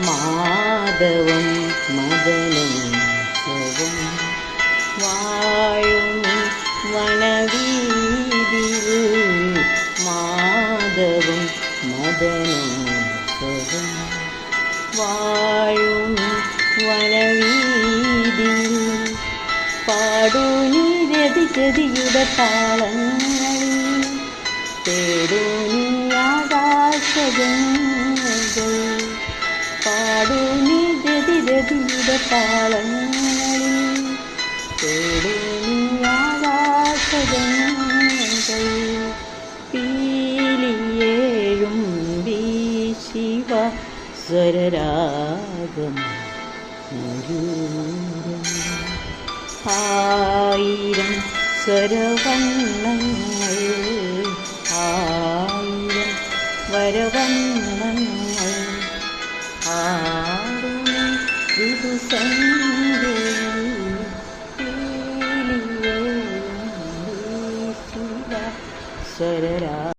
മാധവം മദനം സ്വം വാഴും വനവീതിയിൽ മാധവം മദനം സ്വം വാഴും വനവീതിയിൽ പാടൂ നിരതി രതിഗതിയുടെ താളങ്ങളിൽ തേടൂ നീ ആകാശഗംഗകൾ. പാടൂ നീ രതിരതിയുടെ താളങ്ങളിൽ തേടൂ നീ ആകാശഗംഗകൾ പീലിയേഴും ശിവ സ്വരരാഗം ആയിരം സ്വരവണ്ണങ്ങൾ ആയിരം വരവണ്ണങ്ങൾ ಇದು ಸಂಗೇ ಶರಣ